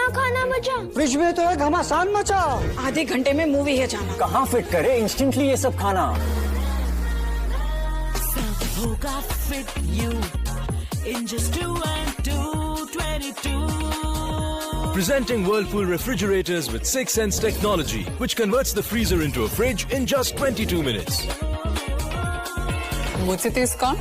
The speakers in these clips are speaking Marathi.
खाना खाना बचा फ्रिज में तो है घमासान मचा आधे घंटे में मूवी है जाना कहाँ फिट करे इंस्टेंटली ये सब खाना Hoga fit you in just two and two, 22. Presenting Whirlpool refrigerators with 6 Sense technology, which converts the freezer into a fridge in just 22 minutes. मुझसे तेज कौन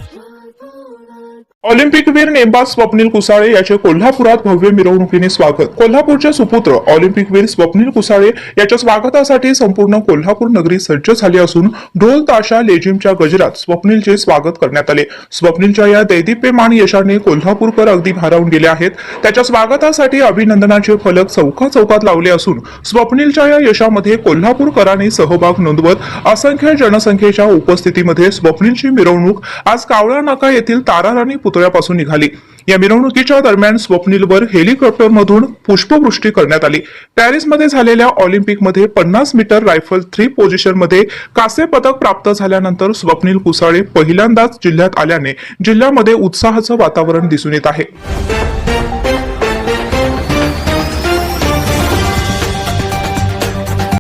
ऑलिम्पिकवीर नेमबाज स्वप्नील कुसाळे याचे कोल्हापुरात भव्य मिरवणुकीने स्वागत. कोल्हापूरचे सुपुत्र ऑलिम्पिकवीर स्वप्नील कुसाळे याच्या स्वागतासाठी संपूर्ण कोल्हापूर नगरी सज्ज झाली असून ढोल ताशा लेजिमच्या गजरात स्वप्नीलचे स्वागत करण्यात आले. स्वप्नीलच्या या दैदिप्यमान यशाने कोल्हापूरकर अगदी भारावून गेले आहेत. त्याच्या स्वागतासाठी अभिनंदनाचे फलक चौका चौकात लावले असून स्वप्नीलच्या या यशामध्ये कोल्हापूरकरांनी सहभाग नोंदवत असंख्य जनसंख्येच्या उपस्थितीमध्ये स्वप्नीलची मिरवणूक आज कावळा नाका येथील ताराराणी पुतळ्यापासून निघाली. या मिरवणुकीच्या दरम्यान स्वप्नीलवर हेलिकॉप्टरमधून पुष्पवृष्टी करण्यात आली. पॅरिसमध्ये झालेल्या ऑलिम्पिकमध्ये पन्नास मीटर रायफल थ्री पोझिशनमध्ये कासे पदक प्राप्त झाल्यानंतर स्वप्नील कुसाळे पहिल्यांदाच जिल्ह्यात आल्याने जिल्ह्यामध्ये उत्साहाचं वातावरण दिसून येत आहे.